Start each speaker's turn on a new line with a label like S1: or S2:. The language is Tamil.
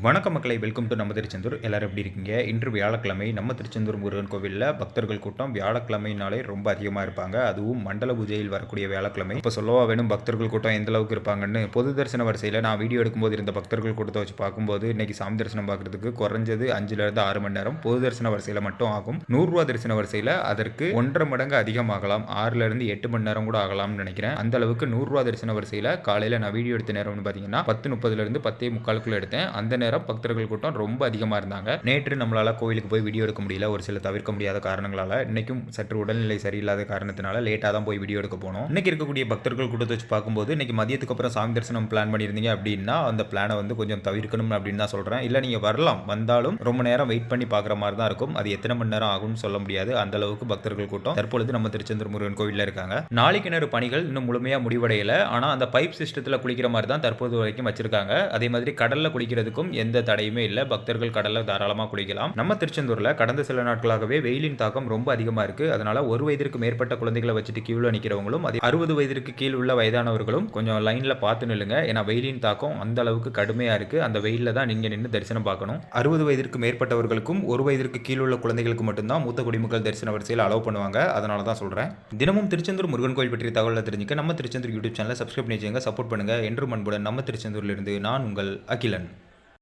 S1: வணக்க மக்களை வெல்கம் டு நம்ம திருச்செந்தூர். எல்லோரும் எப்படி இருக்கீங்க? இன்று வியாழக்கிழமை நம்ம திருச்செந்தூர் முருகன் கோவிலில் பக்தர்கள் கூட்டம் வியாழக்கிழமைனாலே ரொம்ப அதிகமாக இருப்பாங்க. அதுவும் மண்டல பூஜையில் வரக்கூடிய வியாழக்கிழமை. இப்போ சொல்லவா வேணும் பக்தர்கள் கூட்டம் எந்த அளவுக்கு இருப்பாங்கன்னு. பொது தரிசன வரிசையில் நான் வீடியோ எடுக்கும்போது இருந்த பக்தர்கள் கூட்டத்தை வச்சு பார்க்கும்போது இன்னைக்கு சாமி தரிசனம் பார்க்குறதுக்கு குறைஞ்சது அஞ்சுலேருந்து ஆறு மணி நேரம் பொது தரிசன வரிசையில் மட்டும் ஆகும். நூறுரூவா தரிசன வரிசையில் அதற்கு ஒன்றரை மடங்கு அதிகமாகலாம். ஆறுலேருந்து எட்டு மணி நேரம் கூட ஆகலாம்னு நினைக்கிறேன். அந்த அளவுக்கு நூறுரூவா தரிசன வரிசையில் காலையில் நான் வீடியோ எடுத்த நேரம்னு பார்த்தீங்கன்னா பத்து முப்பதுலேருந்து பத்தே முக்காலுக்குள்ளே எடுத்தேன். அந்த நேரம் பக்தர்கள் கூட்டம் ரொம்ப அதிகமாக இருந்தாங்க. நேற்று நம்மளால் கோயிலுக்கு போய் வீடியோ எடுக்க முடியல. ஒரு சில தவிர்க்க முடியாத காரணங்களால் இன்னைக்கும் சற்று உடல்நிலை சரியில்லாத காரணத்தினால லேட்டாக தான் போய் வீடியோ எடுக்க போனோம். இன்னைக்கு இருக்கக்கூடிய பக்தர்கள் கூட்டத்தை வச்சு பார்க்கும்போது இன்னைக்கு மதியத்துக்கு அப்புறம் சாமி தரிசனம் பிளான் பண்ணியிருந்தீங்க அப்படின்னா அந்த பிளானை வந்து கொஞ்சம் தவிர்க்கணும் அப்படின்னு தான் சொல்கிறேன் இல்லை நீங்கள் வரலாம். வந்தாலும் ரொம்ப நேரம் வெயிட் பண்ணி பார்க்குற மாதிரி தான் இருக்கும். அது எத்தனை மணி நேரம் ஆகும்னு சொல்ல முடியாது. அந்த அளவுக்கு பக்தர்கள் கூட்டம். தற்பொழுது நம்ம திருச்செந்தூர் முருகன் கோவிலில் இருக்காங்க. நாளைக்கு நேரம் பணிகள் இன்னும் முழுமையாக முடிவடையலை. ஆனால் அந்த பைப் சிஸ்டத்தில் குளிக்கிற மாதிரி தான் தற்போது வரைக்கும் வச்சிருக்காங்க. அதே மாதிரி கடலில் குளிக்கிறதுக்கும் எந்த தடையுமே இல்லை. பக்தர்கள் கடலில் தாராளமாக குளிக்கலாம். நம்ம திருச்செந்தூரில் கடந்த சில நாட்களாகவே வெயிலின் தாக்கம் ரொம்ப அதிகமாக இருக்கு. அதனால ஒரு வயதிற்கு மேற்பட்ட குழந்தைகளை வச்சுட்டு கியூவில் நிற்கிறவங்களும் அது அறுபது வயதிற்கு கீழ் உள்ள வயதானவர்களும் கொஞ்சம் லைனில் பார்த்து நில்லுங்க. ஏன்னா வெயிலின் தாக்கம் அந்த அளவுக்கு கடுமையாக இருக்கு. அந்த வெயிலில் தான் நீங்கள் நின்று தரிசனம் பார்க்கணும். அறுபது வயதிற்கு மேற்பட்டவர்களுக்கும் ஒரு வயதிற்கு கீழ் உள்ள குழந்தைகளுக்கு மட்டும்தான் மூத்த குடிமக்கள் தரிசன வரிசையில் அலோவ் பண்ணுவாங்க. அதனால தான் சொல்கிறேன் தினமும் திருச்செந்தூர் முருகன் கோயில் பற்றிய தகவலை தெரிஞ்சுக்க நம்ம திருச்செந்தூர் யூடியூப் சேனலை சப்ஸ்கிரைப் பண்ணி வச்சுங்க சப்போர்ட் பண்ணுங்க. என்று அன்புடன் நம்ம திருச்செந்தூர்லேருந்து நான் உங்கள் அகிலன்.